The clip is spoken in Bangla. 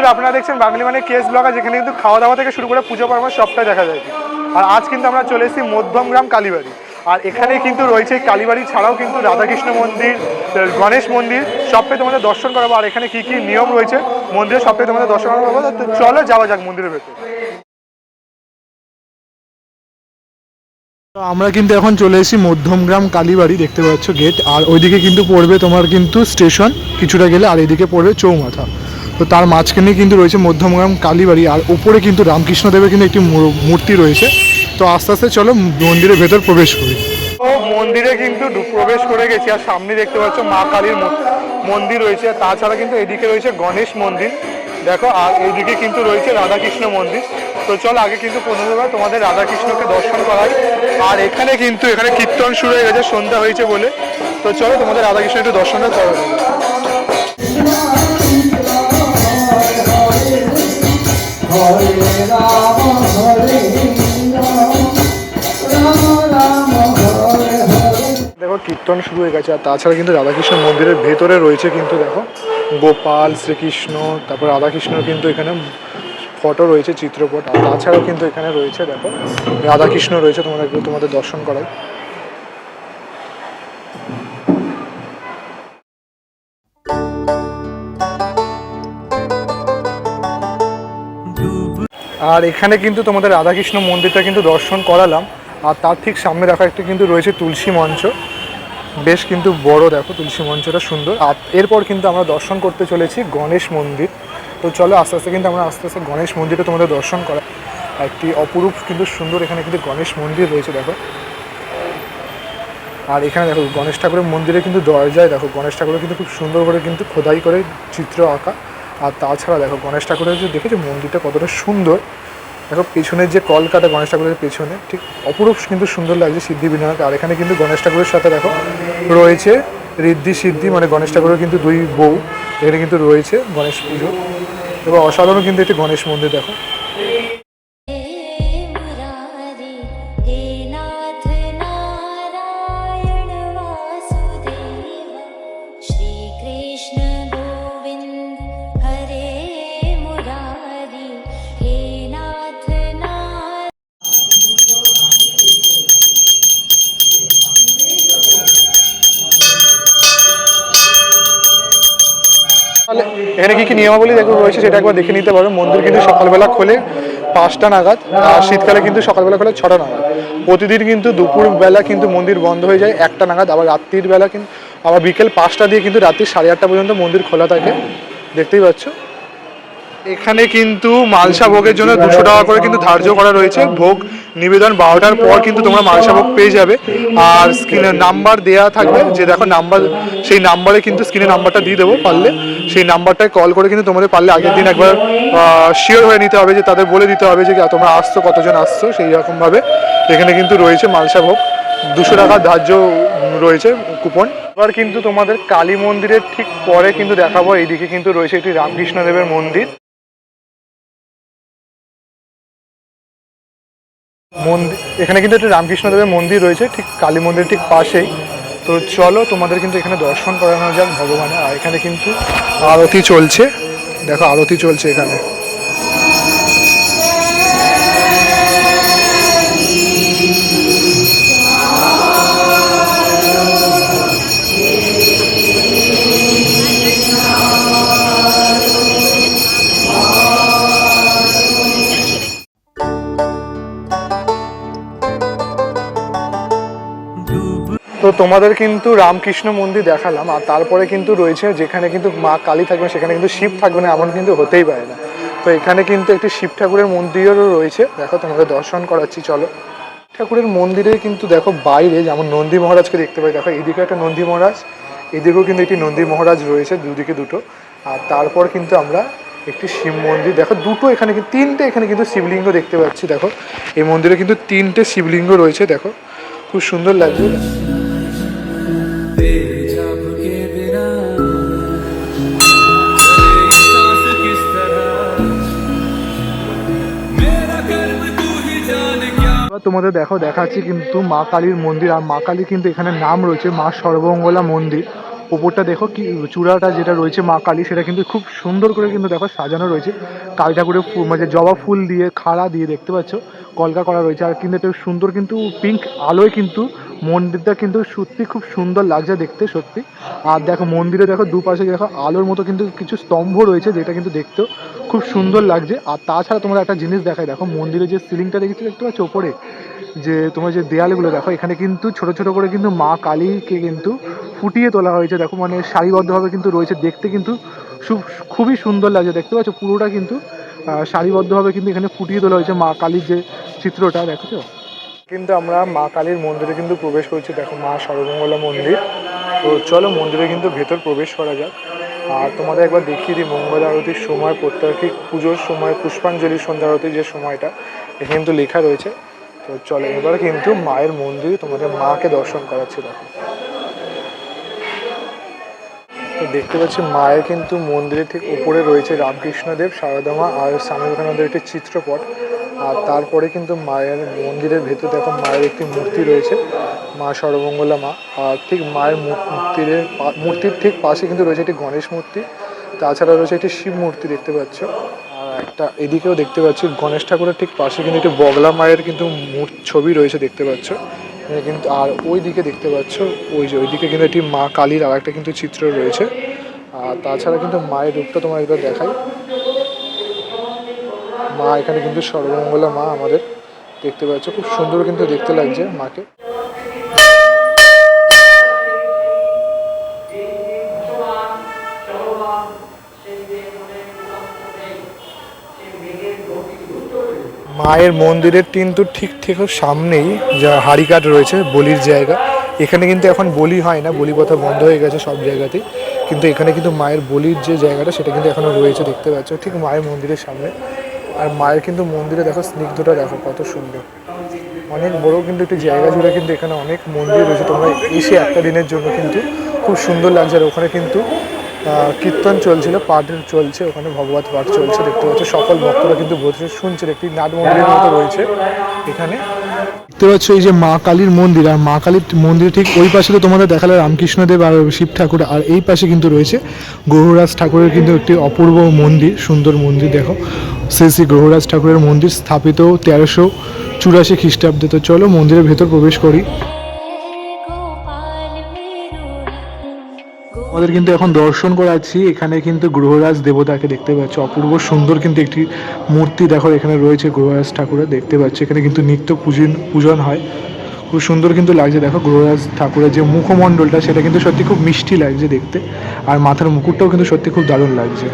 বন্ধুরা, আপনারা দেখছেন বাঙালি মানে কেস ব্লগার, যেখানে কিন্তু খাওয়া দাওয়া থেকে শুরু করে পুজো পর্ব সবটাই দেখা যায়। আর আজ কিন্তু আমরা চলে এসেছি মধ্যমগ্রাম কালীবাড়ি। আর এখানে কিন্তু রয়েছে কালীবাড়ি ছাড়াও কিন্তু রাধাকৃষ্ণ মন্দির, গণেশ মন্দির, সবটাই তোমাদের দর্শন করাবো। আর এখানে কি কি নিয়ম রয়েছে মন্দিরে, সবটাই তোমাদের দর্শন করাবো। তো চলো যাওয়া যাক মন্দিরের ভেতর। আমরা কিন্তু এখন চলে এসেছি মধ্যমগ্রাম কালীবাড়ি, দেখতে পাচ্ছ গেট। আর ওইদিকে কিন্তু পড়বে তোমার কিন্তু স্টেশন, কিছুটা গেলে, আর এইদিকে পড়বে চৌমাথা। তো তার মাঝখানে কিন্তু রয়েছে মধ্যমগ্রাম কালীবাড়ি আর ওপরে কিন্তু রামকৃষ্ণ দেবের কিন্তু একটি মূর- মূর্তি রয়েছে। তো আস্তে আস্তে চলো মন্দিরের ভেতর প্রবেশ করি। মন্দিরে কিন্তু প্রবেশ করে গেছি। আর সামনে দেখতে পাচ্ছ মা কালীর মন্দির রয়েছে। তাছাড়া কিন্তু এদিকে রয়েছে গণেশ মন্দির। দেখো, আর এইদিকে কিন্তু রয়েছে রাধাকৃষ্ণ মন্দির। তো চলো, আগে কিন্তু প্রথমবার তোমাদের রাধাকৃষ্ণকে দর্শন করাই। আর এখানে কিন্তু, এখানে কীর্তন শুরু হয়ে গেছে, সন্ধ্যা হয়েছে বলে। তো চলো, তোমাদের রাধাকৃষ্ণ একটু দর্শনটা করা। দেখো, কীর্তন শুরু হয়ে গেছে, আর তাছাড়া কিন্তু রাধাকৃষ্ণ মন্দিরের ভেতরে রয়েছে কিন্তু দেখো, গোপাল, শ্রীকৃষ্ণ, তারপর রাধাকৃষ্ণর কিন্তু এখানে ফটো রয়েছে, চিত্রপট, আর তাছাড়াও কিন্তু এখানে রয়েছে, দেখো, রাধাকৃষ্ণ রয়েছে তোমাদের তোমাদের দর্শন করাই। আর এখানে কিন্তু তোমাদের রাধাকৃষ্ণ মন্দিরটা কিন্তু দর্শন করালাম। আর তার ঠিক সামনে রাখা একটি কিন্তু রয়েছে তুলসী মঞ্চ। বেশ কিন্তু বড়, দেখো তুলসী মঞ্চটা সুন্দর। আর এরপর কিন্তু আমরা দর্শন করতে চলেছি গণেশ মন্দির। তো চলো আস্তে আস্তে কিন্তু আমরা আস্তে আস্তে গণেশ মন্দিরে তোমাদের দর্শন করা। একটি অপরূপ কিন্তু সুন্দর এখানে কিন্তু গণেশ মন্দির রয়েছে, দেখো। আর এখানে দেখো গণেশ ঠাকুরের মন্দিরে কিন্তু দরজায় দেখো, গণেশ ঠাকুরের কিন্তু খুব সুন্দর করে কিন্তু খোদাই করে চিত্র আঁকা। আর তাছাড়া দেখো গণেশ ঠাকুরের যে দেখেছ মন্দিরটা কতটা সুন্দর? দেখো পেছনের যে কলকাটা গণেশ ঠাকুরের পেছনে, ঠিক অপরূপ কিন্তু সুন্দর লাগছে সিদ্ধি বিনায়ক। আর এখানে কিন্তু গণেশ ঠাকুরের সাথে দেখো রয়েছে ঋদ্ধি সিদ্ধি মানে গণেশ ঠাকুরের কিন্তু দুই বউ, এখানে কিন্তু রয়েছে গণেশ পুজো। এবং অসাধারণ কিন্তু একটি গণেশ মন্দির দেখো। এখানে কি কি নিয়মাবলী দেখো রয়েছে সেটা একবার দেখে নিতে পারো। মন্দির কিন্তু সকালবেলা খোলে পাঁচটা নাগাদ আর শীতকালে কিন্তু সকালবেলা খোলে ছটা নাগাদ। প্রতিদিন কিন্তু দুপুর বেলা কিন্তু মন্দির বন্ধ হয়ে যায়, একটা নাগাদ, আবার রাত্রির বেলা কিন্তু, আবার বিকেল পাঁচটা দিয়ে কিন্তু রাত্রি সাড়ে আটটা পর্যন্ত মন্দির খোলা থাকে। দেখতেই পাচ্ছ? এখানে কিন্তু মালসা ভোগের জন্য দুশো টাকা করে কিন্তু ধার্য করা রয়েছে। ভোগ নিবেদন বারোটার পর কিন্তু তোমরা মালসা ভোগ পেয়ে যাবে। আর স্ক্রিনে নাম্বার দেওয়া থাকবে, যে দেখো নাম্বার, সেই নাম্বারে কিন্তু স্ক্রিনে নাম্বারটা দিয়ে দেবো পারলে। সেই নাম্বারটায় কল করে কিন্তু তোমাদের পারলে আগের দিন একবার শিওর হয়ে নিতে হবে যে তাদের বলে দিতে হবে যে তোমরা আসছো, কতজন আসছো, সেই রকমভাবে। এখানে কিন্তু রয়েছে মালসা ভোগ। দুশো টাকা ধার্য রয়েছে কুপন। এবার কিন্তু তোমাদের কালী মন্দিরের ঠিক পরে কিন্তু দেখাবো। এইদিকে কিন্তু রয়েছে একটি রামকৃষ্ণ দেবের মন্দির। মন্দির এখানে কিন্তু একটা রামকৃষ্ণ দেবের মন্দির রয়েছে, ঠিক কালী মন্দির ঠিক পাশেই। তো চলো, তোমাদের কিন্তু এখানে দর্শন করানো যাক ভগবানের। আর এখানে কিন্তু আরতি চলছে। দেখো, আরতি চলছে এখানে। তোমাদের কিন্তু রামকৃষ্ণ মন্দির দেখালাম, আর তারপরে কিন্তু রয়েছে যেখানে কিন্তু মা কালী থাকবে সেখানে কিন্তু শিব থাকবে না এমন কিন্তু হতেই পারে না। তো এখানে কিন্তু একটি শিব ঠাকুরের মন্দিরও রয়েছে। দেখো, তোমাদের দর্শন করাচ্ছি, চলো। ঠাকুরের মন্দিরে কিন্তু দেখো বাইরে যেমন নন্দী মহারাজকে দেখতে পাই, দেখো এইদিকে একটা নন্দী মহারাজ, এদিকেও কিন্তু একটি নন্দী মহারাজ রয়েছে দুদিকে দুটো, আর তারপর কিন্তু আমরা একটি শিব মন্দির, দেখো দুটো এখানে তিনটে এখানে কিন্তু শিবলিঙ্গ দেখতে পাচ্ছি, দেখো। এই মন্দিরে কিন্তু তিনটে শিবলিঙ্গ রয়েছে, দেখো। খুব সুন্দর লাগছে। তোমাদের দেখো, দেখাচ্ছি কিন্তু মা কালীর মন্দির, আর মা কালী কিন্তু এখানে নাম রয়েছে মা সর্বমঙ্গলা মন্দির। ওপরটা দেখো কি, চূড়াটা যেটা রয়েছে মা কালী, সেটা কিন্তু খুব সুন্দর করে কিন্তু দেখো সাজানো রয়েছে। কালী ঠাকুরের ফুল মানে জবা ফুল দিয়ে, খাড়া দিয়ে দেখতে পাচ্ছ, কলকা করা রয়েছে। আর কিন্তু একটা সুন্দর কিন্তু পিঙ্ক আলোয় কিন্তু মন্দিরটা কিন্তু সত্যি খুব সুন্দর লাগছে দেখতে, সত্যি। আর দেখো মন্দিরে দেখো দুপাশে দেখো আলোর মতো কিন্তু কিছু স্তম্ভ রয়েছে যেটা কিন্তু দেখতেও খুব সুন্দর লাগছে। আর তাছাড়া তোমরা একটা জিনিস দেখায় দেখো মন্দিরে যে সিলিংটা দেখেছ দেখতে পাচ্ছ ওপরে? যে তোমার যে দেয়ালগুলো, দেখো এখানে কিন্তু ছোট ছোট করে কিন্তু মা কালীকে কিন্তু ফুটিয়ে তোলা হয়েছে। দেখো মানে সারিবদ্ধভাবে কিন্তু রয়েছে, দেখতে কিন্তু খুবই সুন্দর লাগছে। দেখতে পাচ্ছ পুরোটা কিন্তু সারিবদ্ধভাবে কিন্তু এখানে ফুটিয়ে তোলা হয়েছে মা কালীর যে চিত্রটা, দেখেছ? কিন্তু আমরা মা কালীর মন্দিরে কিন্তু প্রবেশ করছি। দেখো মা সর্বমঙ্গলা মন্দির। তো চলো মন্দিরে কিন্তু ভেতর প্রবেশ করা যাক। আর তোমাদের একবার দেখিয়ে দিই, মঙ্গল আরতির সময়, প্রত্যেক পুজোর সময়, পুষ্পাঞ্জলি সন্ধ্যা আরতির যে সময়টা, এখানে কিন্তু লেখা রয়েছে। তো চলো এবার কিন্তু মায়ের মন্দিরে তোমাদের মাকে দর্শন করাচ্ছি, দেখো। তো দেখতে পাচ্ছি মায়ের কিন্তু মন্দিরের ঠিক উপরে রয়েছে রামকৃষ্ণদেব সারদামা আর স্বামী বিবেকানন্দের একটি চিত্রপট। আর তারপরে কিন্তু মায়ের মন্দিরের ভেতর দেখো মায়ের একটি মূর্তি রয়েছে, মা সর্বমঙ্গলা মা। আর ঠিক মায়ের মূর্তির মূর্তির ঠিক পাশে কিন্তু রয়েছে একটি গণেশ মূর্তি, তাছাড়া রয়েছে একটি শিব মূর্তি দেখতে পাচ্ছ। আর একটা এদিকেও দেখতে পাচ্ছি গণেশ ঠাকুরের ঠিক পাশে কিন্তু একটি বগলা মায়ের কিন্তু ছবি রয়েছে দেখতে পাচ্ছ। কিন্তু, আর ওই দিকে দেখতে পাচ্ছ, ওই যে ওইদিকে কিন্তু একটি মা কালীর আর একটা কিন্তু চিত্র রয়েছে। আর তাছাড়া কিন্তু মায়ের রূপটা তোমার একবার দেখাই। মা, এখানে কিন্তু সর্বমঙ্গলা মা আমাদের দেখতে পাচ্ছ। খুব সুন্দর কিন্তু দেখতে লাগছে মাকে। মায়ের মন্দিরের কিন্তু ঠিক ঠিক সামনেই, যা হাড়িকাঠ রয়েছে, বলির জায়গা। এখানে কিন্তু এখন বলি হয় না, বলি কথা বন্ধ হয়ে গেছে সব জায়গাতেই। কিন্তু এখানে কিন্তু মায়ের বলির যে জায়গাটা, সেটা কিন্তু এখনও রয়েছে, দেখতে পাচ্ছ। ঠিক মায়ের মন্দিরের সামনে। আর মায়ের কিন্তু মন্দিরে দেখো স্নিগ্ধটা দেখো কত সুন্দর। অনেক বড় কিন্তু একটি জায়গা জুড়ে কিন্তু এখানে অনেক মন্দির রয়েছে। তোমরা এসে একটা দিনের জন্য কিন্তু খুব সুন্দর লাগছে। আর ওখানে কিন্তু কীর্তন চলছিল, পাঠ চলছে, ওখানে ভগবত পাঠ চলছে, দেখতে পাচ্ছ। সকল ভক্তরা কিন্তু বসে শুনছে। একটি নাট মন্দিরের মতো রয়েছে এখানে। দেখতে পাচ্ছ এই যে মা কালীর মন্দির, আর মা কালীর মন্দির ঠিক ওই পাশে তো তোমাদের দেখালে রামকৃষ্ণদেব আর শিব ঠাকুর, আর এই পাশে কিন্তু রয়েছে গ্রহরাজ ঠাকুরের কিন্তু একটি অপূর্ব মন্দির, সুন্দর মন্দির দেখো। শ্রী শ্রী গ্রহরাজ ঠাকুরের মন্দির স্থাপিত তেরোশো চুরাশি খ্রিস্টাব্দে। তো চলো মন্দিরের ভেতর প্রবেশ করি। আমাদের কিন্তু এখন দর্শন করাচ্ছি। এখানে কিন্তু গ্রহরাজ দেবতাকে দেখতে পাচ্ছি। অপূর্ব সুন্দর কিন্তু একটি মূর্তি দেখো, এখানে রয়েছে গ্রহরাজ ঠাকুরের, দেখতে পাচ্ছি। এখানে কিন্তু নিত্য পূজন পূজন হয়। খুব সুন্দর কিন্তু লাগছে। দেখো গ্রহরাজ ঠাকুরের যে মুখমণ্ডলটা, সেটা কিন্তু সত্যি খুব মিষ্টি লাগছে দেখতে। আর মাথার মুকুটটাও কিন্তু সত্যি খুব দারুণ লাগছে।